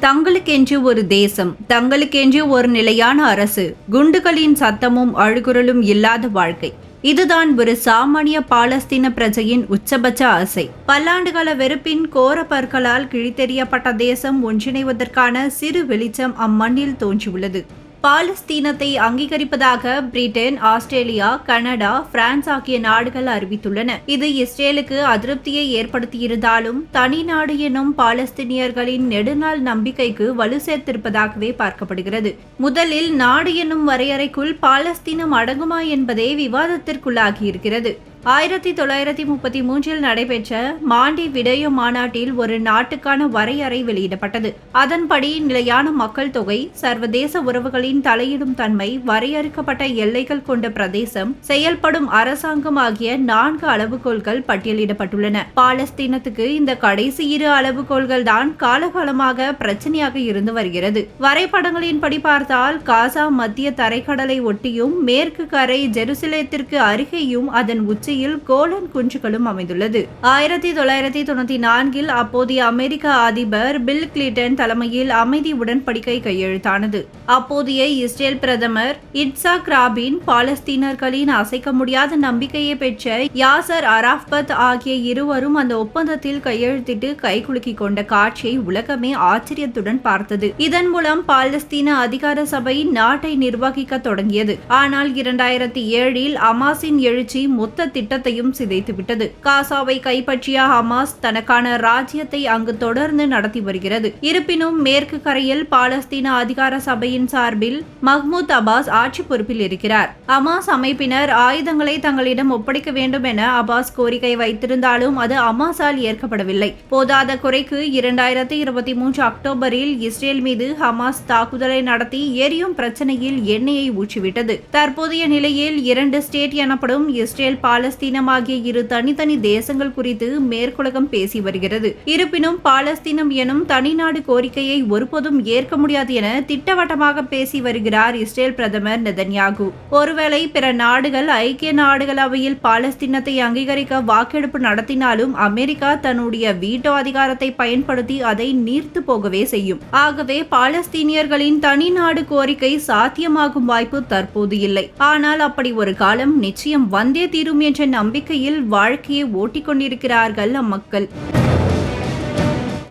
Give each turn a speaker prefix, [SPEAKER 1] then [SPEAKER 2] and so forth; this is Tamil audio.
[SPEAKER 1] தங்களுக்கென்று ஒரு தேசம் தங்களுக்கென்று ஒரு நிலையான அரசு குண்டுகளின் சத்தமும் அழுகுரலும் இல்லாத வாழ்க்கை. இதுதான் ஒரு சாமானிய பாலஸ்தீன பிரஜையின் உச்சபட்ச ஆசை. பல்லாண்டுகால வெறுப்பின் கோர பற்களால் கிழித்தெறியப்பட்ட தேசம் ஒன்றிணைவதற்கான சிறு வெளிச்சம் அம்மண்ணில் தோன்றியுள்ளது. பாலஸ்தீனத்தை அங்கீகரிப்பதாக பிரிட்டன் ஆஸ்திரேலியா கனடா பிரான்ஸ் ஆகிய நாடுகள் அறிவித்துள்ளன. இது இஸ்ரேலுக்கு அதிருப்தியை ஏற்படுத்தியிருந்தாலும் தனி நாடு எனும் பாலஸ்தீனியர்களின் நெடுநாள் நம்பிக்கைக்கு வலு சேர்த்திருப்பதாகவே பார்க்கப்படுகிறது. முதலில் நாடு எனும் வரையறைக்குள் பாலஸ்தீனம் அடங்குமா என்பதே விவாதத்திற்குள்ளாகியிருக்கிறது. ஆயிரத்தி தொள்ளாயிரத்தி முப்பத்தி மூன்றில் நடைபெற்ற மாண்டி விடய மாநாட்டில் ஒரு நாட்டுக்கான வரையறை வெளியிடப்பட்டது. அதன்படி நிலையான மக்கள் தொகை சர்வதேச உறவுகளின் தலையிடும் தன்மை வரையறுக்கப்பட்ட எல்லைகள் கொண்ட பிரதேசம் செயல்படும் அரசாங்கம் ஆகிய நான்கு அளவுகோல்கள் பட்டியலிடப்பட்டுள்ளன. பாலஸ்தீனத்துக்கு இந்த கடைசி இரு அளவுகோல்கள் தான் காலகாலமாக பிரச்சனையாக இருந்து வருகிறது. வரைபடங்களின்படி பார்த்தால் காசா மத்திய தரைக்கடலை ஒட்டியும் மேற்கு கரை ஜெருசலேத்திற்கு அருகேயும் அதன் உச்ச உச்சியில் கோலன் குன்றுகளும் அமைந்துள்ளது. ஆயிரத்தி தொள்ளாயிரத்தி தொண்ணூத்தி நான்கில் அப்போதைய அமெரிக்க அதிபர் பில் கிளின்டன் தலைமையில் அமைதி உடன்படிக்கை கையெழுத்தானது. அப்போதைய இஸ்ரேல் பிரதமர் இட்சாக் ராபின் பாலஸ்தீனர்களின் அசைக்க முடியாத நம்பிக்கையை பெற்ற யாசர் அராஃபத் ஆகிய இருவரும் அந்த ஒப்பந்தத்தில் கையெழுத்திட்டு கைகுலுக்கி கொண்ட காட்சியை உலகமே ஆச்சரியத்துடன் பார்த்தது. இதன் மூலம் பாலஸ்தீன அதிகார சபை நாட்டை நிர்வகிக்க தொடங்கியது. ஆனால் இரண்டாயிரத்தி ஏழில் அமாஸின் எழுச்சி மொத்த திட்டத்தையும் சிதைத்துவிட்டது. காசாவை கைப்பற்றிய ஹமாஸ் தனக்கான ராஜ்யத்தை அங்கு தொடர்ந்து நடத்தி வருகிறது. இருப்பினும் மேற்கு கரையில் பாலஸ்தீன அதிகார சபையின் சார்பில் மஹ்மூத் அபாஸ் ஆட்சி பொறுப்பில் இருக்கிறார். அமாஸ் அமைப்பினர் ஆயுதங்களை தங்களிடம் ஒப்படைக்க வேண்டும் என அபாஸ் கோரிக்கை வைத்திருந்தாலும் அது அமாஸால் ஏற்கப்படவில்லை. போதாத குறைக்கு இரண்டாயிரத்தி இருபத்தி மூன்று அக்டோபரில் இஸ்ரேல் மீது ஹமாஸ் தாக்குதலை நடத்தி எரியும் பிரச்சனையில் எண்ணெயை ஊற்றிவிட்டது. தற்போதைய நிலையில் இரண்டு ஸ்டேட் எனப்படும் இஸ்ரேல் பாலஸ்தீனம் ஆகிய இரு தனித்தனி தேசங்கள் குறித்து மேற்குலகம் பேசி வருகிறது. இருப்பினும் பாலஸ்தீனம் எனும் தனிநாடு கோரிக்கையை ஒருபோதும் ஏற்க முடியாது என திட்டவட்டமாக பேசி வருகிறார் இஸ்ரேல் பிரதமர் நெதன்யாகு. ஒருவேளை பிற நாடுகள் ஐக்கிய நாடுகள் அவையில் பாலஸ்தீனத்தை அங்கீகரிக்க வாக்கெடுப்பு நடத்தினாலும் அமெரிக்கா தன்னுடைய வீட்டோ அதிகாரத்தை பயன்படுத்தி அதை நீர்த்து போகவே செய்யும். ஆகவே பாலஸ்தீனியர்களின் தனிநாடு கோரிக்கை சாத்தியமாகும் வாய்ப்பு தற்போது இல்லை. ஆனால் அப்படி ஒரு காலம் நிச்சயம் வந்தே தீரும் என்ற நம்பிக்கையில் வாழ்க்கையை ஓட்டிக்கொண்டிருக்கிறார்கள் அம்மக்கள்.